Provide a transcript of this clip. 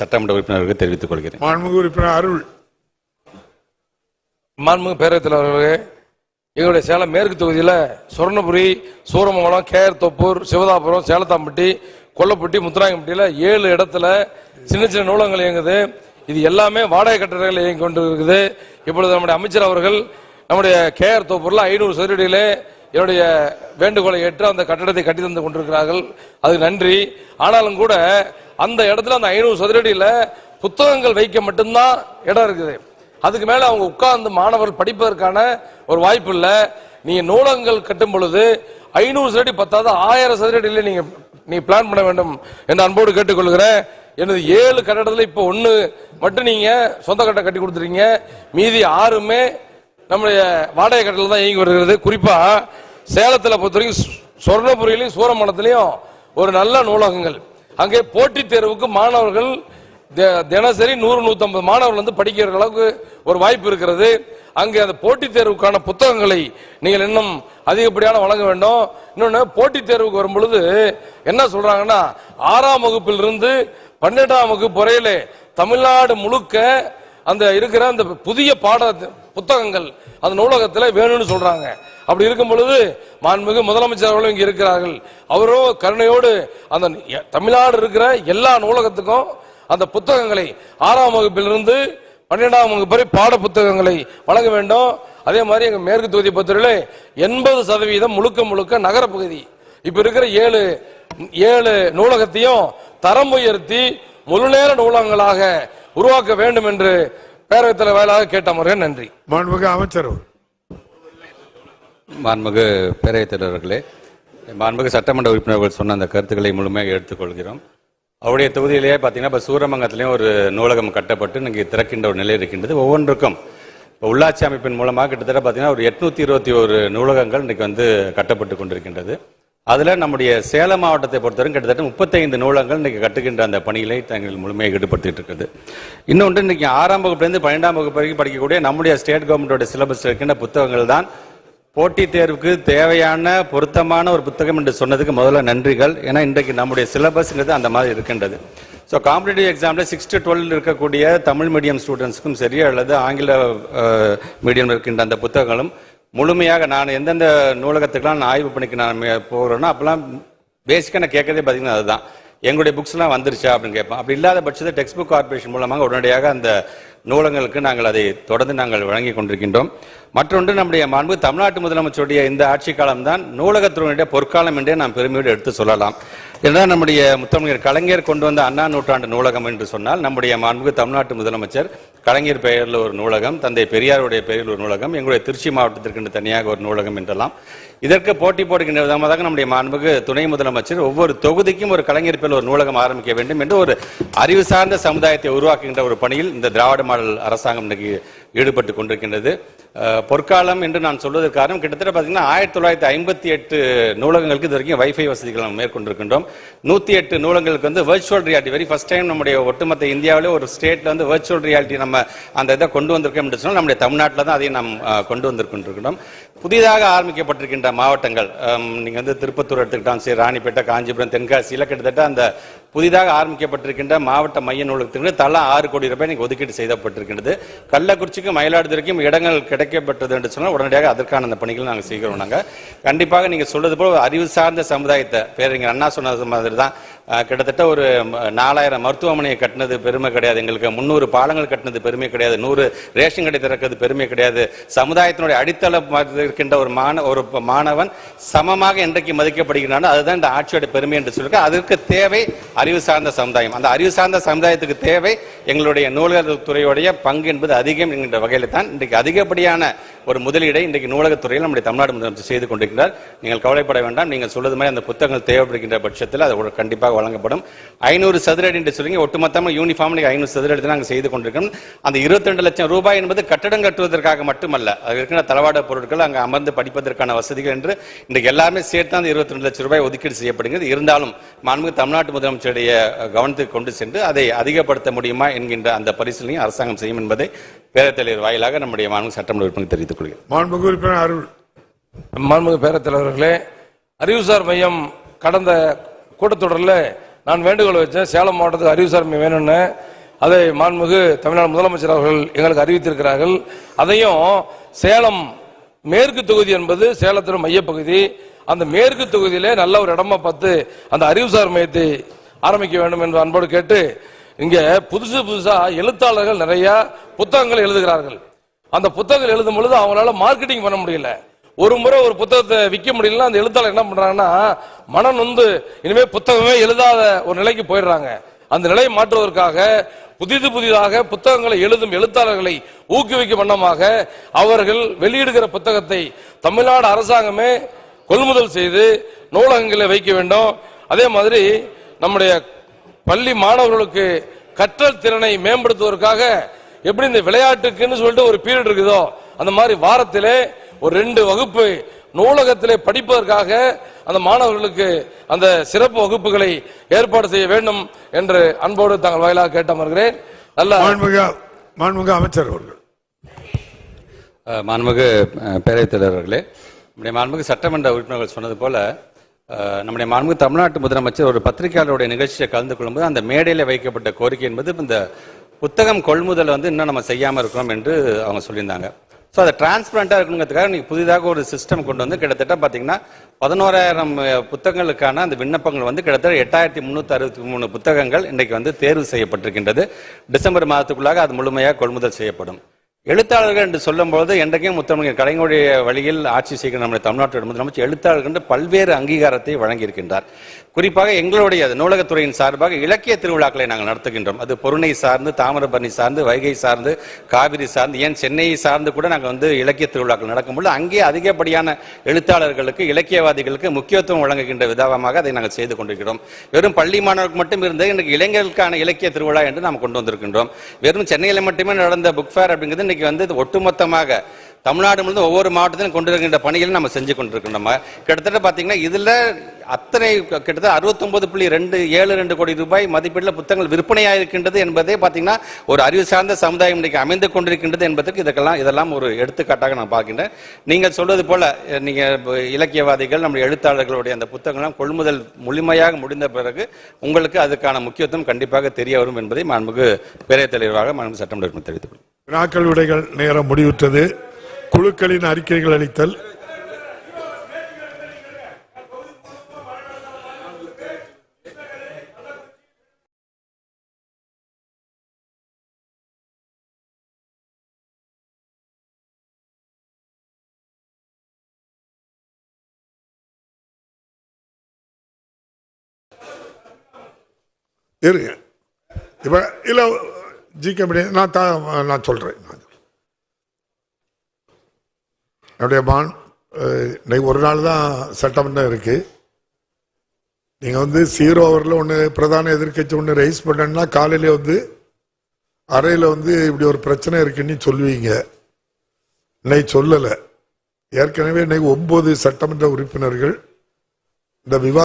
சட்டமன்ற உறுப்பினருக்கு தெரிவித்துக் கொள்கிறேன். மாண்புமிகு உறுப்பினர் அருள். மாண்புமிகு பேரவைத் தலைவர்களே எங்களுடைய சேலம் மேற்கு தொகுதியில் சொர்ணபுரி சூரமங்கலம் கேஆர் தொப்பூர் சிவதாபுரம் சேலத்தாம்பட்டி கொல்லப்பட்டி முத்துராயம்பட்டியில் ஏழு இடத்துல சின்ன சின்ன நூலகங்கள் இயங்குது. இது எல்லாமே வாடகை கட்டடங்கள் இயங்கி கொண்டு இருக்குது இப்பொழுது நம்முடைய அமைச்சர் அவர்கள் நம்முடைய கேஆர் தொப்பூரில் ஐநூறு சதுரடியிலே என்னுடைய வேண்டுகோளை ஏற்று அந்த கட்டடத்தை கட்டி தந்து கொண்டிருக்கிறார்கள். அதுக்கு நன்றி. ஆனாலும் கூட அந்த இடத்துல அந்த ஐநூறு சதுரடியில் புத்தகங்கள் வைக்க மட்டும்தான் இடம் இருக்குது. அதுக்கு மேலே அவங்க உட்கார்ந்து மாணவர்கள் படிப்பதற்கான ஒரு வாய்ப்பு இல்லை. நீங்கள் நூலகங்கள் கட்டும் பொழுது ஐநூறு சதுரடி பத்தாவது ஆயிரம் சதுரடியில நீங்கள் நீ பிளான் பண்ண வேண்டும் என்று அன்போடு கேட்டுக்கொள்கிறேன். எனது ஏழு கட்டடத்தில் இப்போ ஒன்று மட்டும் நீங்கள் சொந்த கட்டை கட்டி கொடுத்துறீங்க மீதி ஆறுமே நம்முடைய வாடகை கட்டத்தில் தான் இயங்கி வருகிறது. குறிப்பாக சேலத்தில் பொறுத்த வரைக்கும் சொர்ணபுரியிலையும் சூரமணத்திலையும் ஒரு நல்ல நூலகங்கள். அங்கே போட்டித் தேர்வுக்கு மாணவர்கள் தி- தினசரி நூறு நூத்தம்பது மாணவர்கள் வந்து படிக்கிற அளவுக்கு ஒரு வாய்ப்பு இருக்கிறது. அங்கே அந்த போட்டித் தேர்வுக்கான புத்தகங்களை நீங்கள் இன்னும் அதிகப்படியான வழங்க வேண்டும். இன்னொன்று போட்டித் தேர்வுக்கு வரும் பொழுது என்ன சொல்றாங்கன்னா ஆறாம் வகுப்பிலிருந்து பன்னெண்டாம் வகுப்பு வரையிலே தமிழ்நாடு முழுக்க அந்த இருக்கிற அந்த புதிய பாட புத்தகங்கள் அந்த நூலகத்தில் வேணும்னு சொல்றாங்க. அப்படி இருக்கும் பொழுது மாண்புமிகு முதலமைச்சர் அவர்களும் இங்கே இருக்கிறார்கள். அவரும் கருணையோடு அந்த தமிழ்நாடு இருக்கிற எல்லா நூலகத்துக்கும் அந்த புத்தகங்களை ஆறாம் வகுப்பிலிருந்து பன்னிரெண்டாம் வகுப்பு வரை பாட புத்தகங்களை வழங்க வேண்டும். அதே மாதிரி எங்கள் மேற்கு தொகுதி பத்திரிகையில எண்பது சதவீதம் முழுக்க முழுக்க நகரப்பகுதி. இப்போ இருக்கிற ஏழு ஏழு நூலகத்தையும் தரம் உயர்த்தி முழுநேர நூலகங்களாக உருவாக்க வேண்டும் என்று பேரவைத் தலைவர் கேட்ட முறையே நன்றி. மாண்புமிகு அமைச்சர் மாண்புமிகு பேரவைத் தலைவர்களே மாண்புமிகு சட்டமன்ற உறுப்பினர்கள் சொன்ன அந்த கருத்துக்களை முழுமையாக எடுத்துக்கொள்கிறோம். அவருடைய தொகுதியிலேயே பார்த்தீங்கன்னா இப்போ சூரமங்கத்திலையும் ஒரு நூலகம் கட்டப்பட்டு இங்கே திறக்கின்ற ஒரு நிலை இருக்கின்றது. ஒவ்வொன்றுக்கும் இப்போ உள்ளாட்சி அமைப்பின் மூலமாக கிட்டத்தட்ட பார்த்தீங்கன்னா ஒரு எட்நூற்றி இருபத்தி ஒரு நூலகங்கள் இன்றைக்கி வந்து கட்டப்பட்டு கொண்டிருக்கின்றது. அதில் நம்முடைய சேலம் மாவட்டத்தை பொறுத்தவரை கிட்டத்தட்ட முப்பத்தைந்து நூலகங்கள் இன்னைக்கு கட்டுகின்ற அந்த பணிகளை தங்கள் முழுமையாக ஈடுபடுத்திட்டு இருக்குது. இன்னொன்று இன்றைக்கி ஆறாம் வகுப்புலேருந்து பன்னெண்டாம் வகுப்பு வரைக்கும் படிக்கக்கூடிய நம்முடைய ஸ்டேட் கவர்மெண்ட்டோட சிலபஸ் இருக்கின்ற புத்தகங்கள் தான் போட்டித் தேர்வுக்கு தேவையான பொருத்தமான ஒரு புத்தகம் என்று சொன்னதுக்கு முதல்ல நன்றிகள். ஏன்னா இன்றைக்கு நம்முடைய சிலபஸ்ங்கிறது அந்த மாதிரி இருக்கின்றது. ஸோ காம்படிட்டிவ் எக்ஸாமில் சிக்ஸ் டு டுவெல் இருக்கக்கூடிய தமிழ் மீடியம் ஸ்டூடெண்ட்ஸ்க்கும் சரி அல்லது ஆங்கில மீடியம் இருக்கின்ற அந்த புத்தகங்களும் முழுமையாக நான் எந்தெந்த நூலகத்துக்கெல்லாம் நான் ஆய்வு பண்ணிக்க நான் போகிறேன்னா போகிறேனோ அப்பெல்லாம் பேசிக்காக நான் கேட்கறதே பார்த்தீங்கன்னா அதுதான். எங்களுடைய புக்ஸ்லாம் வந்துருச்சா அப்படின்னு கேட்பேன் அப்படி இல்லாத பட்சத்தில் டெக்ஸ்ட் புக் கார்பரேஷன் மூலமாக உடனடியாக அந்த நூலகங்களுக்கு நாங்கள் அதை தொடர்ந்து நாங்கள் வழங்கி கொண்டிருக்கின்றோம். மற்றொன்று நம்முடைய மாண்பு தமிழ்நாட்டு முதலமைச்சருடைய இந்த ஆட்சி காலம்தான் நூலகத்துறையினுடைய பொற்காலம் என்றே நாம் பெருமையோடு எடுத்து சொல்லலாம். ஏன்னா நம்முடைய முத்தமிழர் கலைஞர் கொண்டு வந்த அண்ணா நூற்றாண்டு நூலகம் என்று சொன்னால் நம்முடைய மாண்பு தமிழ்நாட்டு முதலமைச்சர் கலைஞர் பெயரில் ஒரு நூலகம் தந்தை பெரியாருடைய பெயரில் ஒரு நூலகம் எங்களுடைய திருச்சி மாவட்டத்திற்கு தனியாக ஒரு நூலகம் என்றெல்லாம். இதற்கு போட்டி போடுகின்ற விதமாக நம்முடைய மாண்புக்கு துணை முதலமைச்சர் ஒவ்வொரு தொகுதிக்கும் ஒரு கலைஞர் பெயர் ஒரு நூலகம் ஆரம்பிக்க வேண்டும் என்று ஒரு அறிவு சார்ந்த சமுதாயத்தை உருவாக்குகின்ற ஒரு பணியில் இந்த திராவிட மாடல் அரசாங்கம் இன்னைக்கு ஈடுபட்டு கொண்டிருக்கின்றது. பொற்காலம் என்று நான் சொல்வதற்கு காரணம் கிட்டத்தட்ட பார்த்தீங்கன்னா ஆயிரத்தி தொள்ளாயிரத்தி ஐம்பத்தி எட்டு நூலகங்களுக்கு இது வரைக்கும் வைஃபை வசதிகள் நம்ம மேற்கொண்டிருக்கின்றோம். நூத்தி எட்டு நூலகங்களுக்கு வந்து virtual reality very first time நம்முடைய ஒட்டுமொத்த இந்தியாவிலே ஒரு ஸ்டேட்ல வந்து வர்ச்சுவல் ரியாலிட்டி நம்ம அந்த இதை கொண்டு வந்திருக்கோம் என்று சொன்னால் நம்முடைய தமிழ்நாட்டில் தான் அதையும் நாம் கொண்டு வந்திருக்கின்றோம். புதிதாக ஆரம்பிக்கப்பட்டிருக்கின்ற மாவட்டங்கள் நீங்கள் வந்து திருப்பத்தூர் எடுத்துக்கிட்டாலும் சரி ராணிப்பேட்டை காஞ்சிபுரம் தென்காசியில் கிட்டத்தட்ட அந்த புதிதாக ஆரம்பிக்கப்பட்டிருக்கின்ற மாவட்ட மைய நூலகத்திற்கு தலா ஆறு கோடி ரூபாய் இன்னைக்கு ஒதுக்கீடு செய்யப்பட்டிருக்கின்றது கள்ளக்குறிச்சிக்கும் மயிலாடுதுறைக்கும் இடங்கள் கிடைக்கப்பட்டது என்று சொன்னால் உடனடியாக அதற்கான அந்த பணிகளை நாங்கள் செய்கிறோம் நாங்கள் கண்டிப்பாக நீங்கள் சொல்றது போல ஒரு அறிவு சார்ந்த சமுதாயத்தை பேரறிஞர் அண்ணா சொன்னது மாதிரி தான் கிட்டத்தட்ட ஒரு நாலாயிரம் மருத்துவமனையை கட்டினது பெருமை கிடையாது. எங்களுக்கு முந்நூறு பாலங்கள் கட்டினது பெருமை கிடையாது. நூறு ரேஷன் கடை திறக்கிறது பெருமை கிடையாது. சமுதாயத்தினுடைய அடித்தள இருக்கின்ற ஒரு மாண ஒரு மாணவன் சமமாக என்றைக்கு மதிக்கப்படுகிறான் அதுதான் இந்த ஆட்சியோட பெருமை என்று சொல்லியிருக்க அதற்கு தேவை அறிவு சார்ந்த சமுதாயம். அந்த அறிவு சார்ந்த சமுதாயத்துக்கு தேவை எங்களுடைய நூலகத் துறையுடைய பங்கு என்பது அதிகம் என்கின்ற வகையில் தான் இன்றைக்கு அதிகப்படியான ஒரு முதலீடை இன்றைக்கு நூலகத்துறையில் நம்முடைய தமிழ்நாடு முதலமைச்சர் செய்து கொண்டிருக்கிறார். நீங்கள் கவலைப்பட வேண்டாம். நீங்கள் சொல்வது மாதிரி அந்த புத்தகங்கள் தேவைப்படுகின்ற பட்சத்தில் அது கண்டிப்பாக வழங்கப்படும். ஐநூறு சதுர அடி என்று சொல்லுங்க ஒட்டுமொத்தமாக யூனிஃபார்ம் ஐநூறு சதுரடி நாங்கள் செய்து கொண்டிருக்கிறோம். அந்த 22 லட்சம் ரூபாய் என்பது கட்டடம் கட்டுவதற்காக மட்டுமல்ல அது இருக்கிற தளவாட பொருட்கள் அங்கே அமர்ந்து படிப்பதற்கான வசதிகள் என்று இன்றைக்கு எல்லாருமே சேர்த்து அந்த 22 லட்சம் ரூபாய் ஒதுக்கீடு செய்யப்படுகிறது. இருந்தாலும் மாண்புமிகு தமிழ்நாட்டு முதலமைச்சருடைய கவனத்துக்கு கொண்டு சென்று அதை அதிகப்படுத்த முடியுமா என்கின்ற அந்த பரிசீலனையும் அரசாங்கம் செய்யும் என்பதை பேரவைத் தலைவர் வாயிலாக நம்முடைய மாண்பு சட்டமன்ற உறுப்பினர் தெரிவித்துக் கொள்கிறேன். மாண்புமிகு உறுப்பினர் அருள். மாண்புமிகு பேரவைத் தலைவர்களே அறிவுசார் மையம் கடந்த கூட்டத்தொடரில் நான் வேண்டுகோள் வச்சேன் சேலம் மாவட்டத்துக்கு அறிவுசார் மையம் வேணும்னு அதை மாண்புமிகு தமிழ்நாடு முதலமைச்சர் அவர்கள் எங்களுக்கு அறிவித்திருக்கிறார்கள். அதையும் சேலம் மேற்கு தொகுதி என்பது சேலத்தின் மையப்பகுதி. அந்த மேற்கு தொகுதியிலே நல்ல ஒரு இடமா பார்த்து அந்த அறிவுசார் மையத்தை ஆரம்பிக்க வேண்டும் என்று அன்போடு கேட்டு இங்க புதுசு புதுசா எழுத்தாளர்கள் நிறைய புத்தகங்கள் எழுதுகிறார்கள். அந்த புத்தகங்கள் எழுதும் பொழுது அவங்களால மார்க்கெட்டிங் பண்ண முடியல. ஒரு முறை ஒரு புத்தகத்தை விற்க முடியலன்னா அந்த எழுத்தாளர் என்ன பண்றாங்கன்னா மனம் நொந்து இனிமே புத்தகமே எழுதாத ஒரு நிலைக்கு போயிடுறாங்க. அந்த நிலையை மாற்றுவதற்காக புதிது புதிதாக புத்தகங்களை எழுதும் எழுத்தாளர்களை ஊக்குவிக்கும் வண்ணமாக அவர்கள் வெளியிடுகிற புத்தகத்தை தமிழ்நாடு அரசாங்கமே கொள்முதல் செய்து நூலகங்களை வைக்க வேண்டும். அதே மாதிரி நம்முடைய பள்ளி மாணவர்களுக்கு கற்றல் திறனை மேம்படுத்துவதற்காக எப்படி இந்த விளையாட்டுக்குன்னு சொல்லிட்டு ஒரு பீரியட் இருக்குதோ அந்த மாதிரி வாரத்திலே ஒரு ரெண்டு வகுப்பு நூலகத்திலே படிப்பதற்காக அந்த மாணவர்களுக்கு அந்த சிறப்பு வகுப்புகளை ஏற்பாடு செய்ய வேண்டும் என்று அன்போடு தாங்கள் வாயிலாக கேட்டு அமர்கிறேன் நல்ல மாண்புமிகு மாண்புமிகு அமைச்சர் அவர்கள். மாண்புமிகு பேரவைத் தலைவர்களே நம்முடைய மாண்புமிகு சட்டமன்ற உறுப்பினர்கள் சொன்னது போல நம்முடைய மாண்பு தமிழ்நாட்டு முதலமைச்சர் ஒரு பத்திரிகையாளருடைய நிகழ்ச்சியை கலந்து கொள்ளும்போது அந்த மேடையில் வைக்கப்பட்ட கோரிக்கை என்பது இந்த புத்தகம் கொள்முதல் வந்து இன்னும் நம்ம செய்யாமல் இருக்கிறோம் என்று அவங்க சொல்லியிருந்தாங்க. ஸோ அதை டிரான்ஸ்பரண்டாக இருக்கணுங்கிறதுக்காக நீங்கள் புதிதாக ஒரு சிஸ்டம் கொண்டு வந்து கிட்டத்தட்ட பார்த்தீங்கன்னா பதினோராயிரம் புத்தகங்களுக்கான அந்த விண்ணப்பங்கள் வந்து கிட்டத்தட்ட எட்டாயிரத்தி முந்நூற்றி அறுபத்தி மூணு புத்தகங்கள் இன்றைக்கு வந்து தேர்வு செய்யப்பட்டிருக்கின்றது. டிசம்பர் மாதத்துக்குள்ளாக அது முழுமையாக கொள்முதல் செய்யப்படும். எழுத்தாளர்கள் என்று சொல்லும்போது என்றைக்கும் முத்தமிழ் கலைஞருடைய வழியில் ஆட்சி செய்கிற நம்முடைய தமிழ்நாட்டோட முதலமைச்சர் எழுத்தாளர்கள் என்று பல்வேறு அங்கீகாரத்தை வழங்கியிருக்கின்றார். குறிப்பாக எங்களுடைய நூலகத்துறையின் சார்பாக இலக்கிய திருவிழாக்களை நாங்கள் நடத்துகின்றோம். அது பொருணை சார்ந்து தாமிரபரணி சார்ந்து வைகை சார்ந்து காவிரி சார்ந்து ஏன் சென்னையை சார்ந்து கூட நாங்கள் வந்து இலக்கிய திருவிழாக்கள் நடக்கும்போது அங்கே அதிகப்படியான எழுத்தாளர்களுக்கு இலக்கியவாதிகளுக்கு முக்கியத்துவம் வழங்குகின்ற விதமாக அதை நாங்கள் செய்து கொண்டிருக்கிறோம். வெறும் பள்ளி மாணவர்களுக்கு மட்டும் இருந்தது இன்றைக்கு இளைஞர்களுக்கான இலக்கிய திருவிழா என்று நாம் கொண்டு வந்திருக்கின்றோம். வெறும் சென்னையில் மட்டுமே நடந்த புக் ஃபேர் அப்படிங்கிறது இன்னைக்கு வந்து ஒட்டுமொத்தமாக தமிழ்நாடு முழுவதும் ஒவ்வொரு மாவட்டத்திலும் கொண்டு வருகின்ற பணிகளை நம்ம செஞ்சு கொண்டிருக்கோம் நம்ம கிட்டத்தட்ட பார்த்தீங்கன்னா இதுல அத்தனை கிட்டத்தட்ட அறுபத்தொன்பது புள்ளி ரெண்டு ஏழு ரெண்டு கோடி ரூபாய் மதிப்பீடுல புத்தகங்கள் விற்பனையாக இருக்கின்றது என்பதே பார்த்தீங்கன்னா ஒரு அறிவு சார்ந்த சமுதாயம் இன்னைக்கு அமைந்து கொண்டிருக்கின்றது என்பதற்கு இதற்கெல்லாம் இதெல்லாம் ஒரு எடுத்துக்காட்டாக நான் பார்க்கின்றேன் நீங்கள் சொல்வது போல நீங்க இலக்கியவாதிகள் நம்முடைய எழுத்தாளர்களுடைய அந்த புத்தகங்கள்லாம் கொள்முதல் முழுமையாக முடிந்த பிறகு உங்களுக்கு அதுக்கான முக்கியத்துவம் கண்டிப்பாக தெரிய வரும் என்பதை மாண்புக்கு பேரவைத் தலைவராக மாண்பு சட்டமன்ற தெரிவித்துக் கொள்கிறேன். வினாக்கள் விடைகள் நேரம் முடிவுற்றது. குழுக்களின் அறிக்கைகள் அளித்தல். இருங்க. இப்ப இல்ல ஜிகே மீடியா நான் த நான் சொல்கிறேன் நான் என்னுடைய மான் இன்னைக்கு ஒரு நாள் தான் சட்டமன்றம் இருக்குது நீங்க வந்து சீரோ ஓவரில் ஒன்று பிரதான எதிர்க்கட்சி ஒன்று ரைஸ் பண்ணேன்னா காலையில வந்து அறையில் வந்து இப்படி ஒரு பிரச்சனை இருக்குன்னு சொல்லுவீங்க. இன்னைக்கு சொல்லலை. ஏற்கனவே இன்னைக்கு ஒன்பது சட்டமன்ற உறுப்பினர்கள் இந்த விவா